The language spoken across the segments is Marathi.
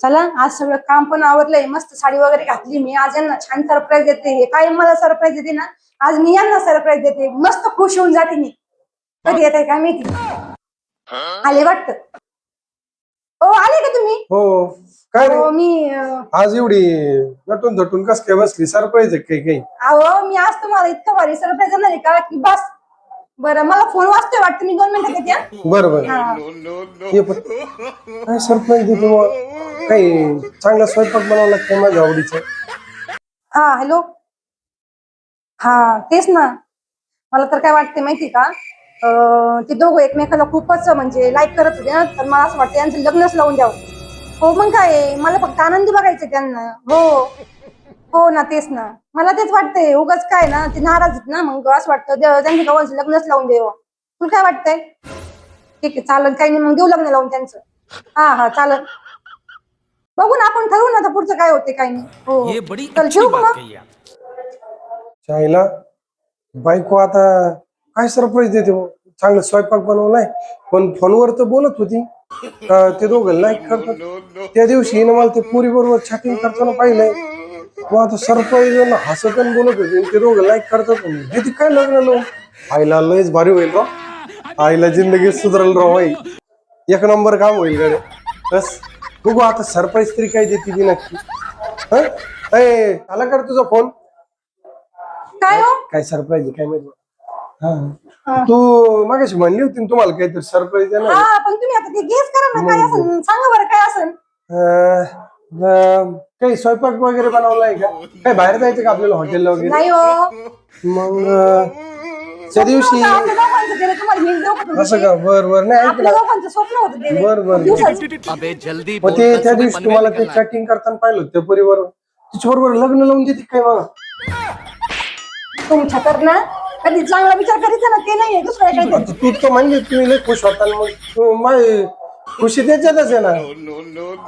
चला आज सगळं काम पण आवरलंय मस्त साडी वगैरे घातली मी. आज यांना छान सरप्राईज देते हे काय मला सरप्राईज देते ना आज मी यांना सरप्राईज देते. मस्त खुश होऊन जाते मी. कधी येत आहे काय माहिती? आले वाटत? ओ आले का तुम्ही? हो काय रे? हो मी अं, आज एवढी नटून धटून कस काय बसली? सरप्राईज आहे काही काही. अहो मी आज तुम्हाला इतकं भारी सरप्राईज देणार आहे का? की बस बरं मला फोन वाजतोय वाटतं. मी दोन मिनिटात येते हा. बरं बरं. हा. ये पण. काय बुवा? काही चांगला स्वयंपाक बनवावा लागतं माझ्या आवडीचं. हा हॅलो? हा तेच ना. मला तर काय वाटते माहिती का? अं, ते दोघं एकमेकाला खूपच म्हणजे लाईक करत होते ना. तर मला असं वाटतं यांचं लग्नच लावून द्यावं. हो मग काय? मला फक्त आनंदी बघायचे त्यांना. हो. हो ना तेच ना. मला तेच वाटतंय उगाच काय ना ते नाराज आहेत ना मग असं वाटतं दे- त्यांच्या गावांचं लग्नच लावून द्यावं तुला काय वाटतंय? ठीक आहे चालेल काही नाही मग देऊ लग्न लावून त्यांचं. हा हा चालेल बघू ना आपण ठरवू ना आता पुढचं काय होते काय नाही. हो ये बड़ी चल अच्छी ठेवू का बात मग? कही आप चायला बायको आता काय सरप्राईज देते बुवा? चांगलं स्वयंपाक बनवलाय पण फोनवर तर बोलत होती. ते दोघं लाईक करतात. त्या दिवशी हिनं मला ते पुरी बरोबर चॅटिंग करताना पाहिलंय. मग आता सरप्राईज हसत आणि बोलत होते. ते दोघं लाईक करतात किती काय लग्न लावून? आईला लयच भारी होईल राव आईला जिंदगी सुधरल राव आई. एक नंबर काम होईल गडे बस. बघू आता सरप्राईज तरी काय देते ती नक्की. हं? आला कर तुझा फोन काय हो? काय सरप्राईज काय माहिती? हा. तू मागाशी म्हणली होती ना तुम्हाला काहीतरी सरप्राईज देणार हा पण तुम्ही आता ते गेस करा ना काय असेल? सांगा बरं काय असेल? अं, अं, काही स्वयंपाक वगैरे बनवलाय का? काय बाहेर जायचं का आपल्याला हॉटेलला वगैरे? नाही हो. मग अं, त्या दिवशी आपल्या दोघांचं केलं तुम्हाला मी देऊ का तुमची? असं का? बर बर नाही ऐक आपल्या ना दोघांचं स्वप्न होतं ते बर, बर. खूप दिवसाचं. अबे जल्दी मग ते बोल त्या दिवशी तुम्हाला ते चॅटिंग करताना पाहिलं होतं त्या परिवार. तिच्या बरोबर लग्न लावून देते काय मग? तुमच्या तर ना कधी चांगला विचार करायचा ना ते नाहीये. दुसऱ्या काही आता तू तर म्हणजे तुम्ही लय खुश होता ना मग. तू माझी खुशी त्याच्यातच आहे ना.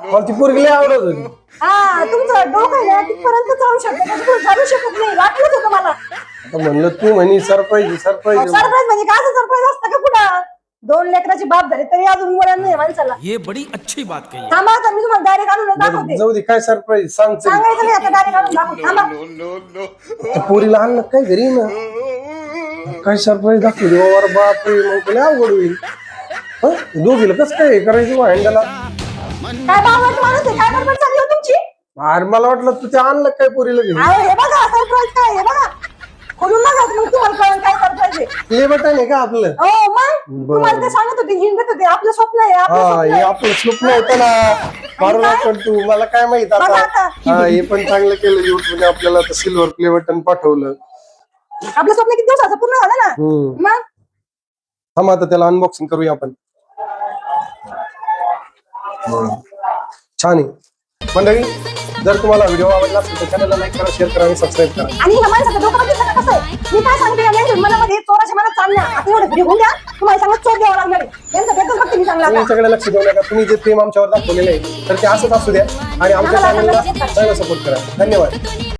मला ती पोरगी लय आवडत होती. हा तुमचं डोकं आहे ना तिथपर्यंत जाऊ शकत. पुढे जाऊ शकत नाही. वाटलंच होतं मला. आता म्हणलं तू म्हणे सरप्राईज सरप्राईज. सरप्राईज म्हणजे काय असं सरप्राईज असतं का कुठं? दोन लेकराची बाप झाली तरी अजून वळण नाही माणसाला. ये बड़ी अच्छी बात कही. थांबा आता मी तुम्हाला डायरेक्ट आणून दाखवते. जाऊ दे काय सरप्राईज? सांग चल. सांगायचं नाही आता डायरेक्ट आणून दाखवते. थांबा. त्या पोरीला आणलं काय घरी ना? काय सरप्राईज दाखवली बाबा रे बाप रे मग तुला अवघड होईल. हं? दोघीला कसं काय हे करायचं हँडला काय बावट माणूस आहे? काय बडबड चालली हो तुमची? अरे मला वाटलं तू ते आणलं काय पोरीला अहो हे बघा सरप्राईज काय? हे बघा. खोलून बघा मग तुम्हाला काय सरप्राईज आहे प्ले बटन आहे का आपलं? हो मग? तुम्हाला ते सांगत होते हिंडत होते. आपलं स्वप्न आहे आपलं हा स्वप्न हे आहे. आपलं स्वप्न होतं ना मारू तू. मला काय माहीत बघा आता. आता. हा हे पण चांगलं केलं युट्यूबने आपल्याला सिल्वर प्ले बटन पाठवलं. आपलं स्वप्न किती दिवसाचं पूर्ण झालं ना? हम्म. मग? थांब आता त्याला अनबॉक्सिंग करूया आपण. छान आहे. मंडळी जर तुम्हाला व्हिडिओ आवडला असेल तर चॅनलला लाईक करा शेअर करा आणि सबस्क्राईब करा. आणि ह्या माणसाचं डोकं बघितलं का कसं आहे? मी काय सांगते या मेंढून मनामध्ये चोराच्या मनात चालणार आता एवढं द्या तुम्हाला सांगत चोर द्यावा लागणार आहे. यांचं बेतच बघते मी चांगला आता. लक्ष देऊ नका तुम्ही जे प्रेम आमच्यावर दाखवलेलं आहे तर ते असंच असू द्या. आणि आमच्या चॅनलला चांगला सपोर्ट करा. धन्यवाद.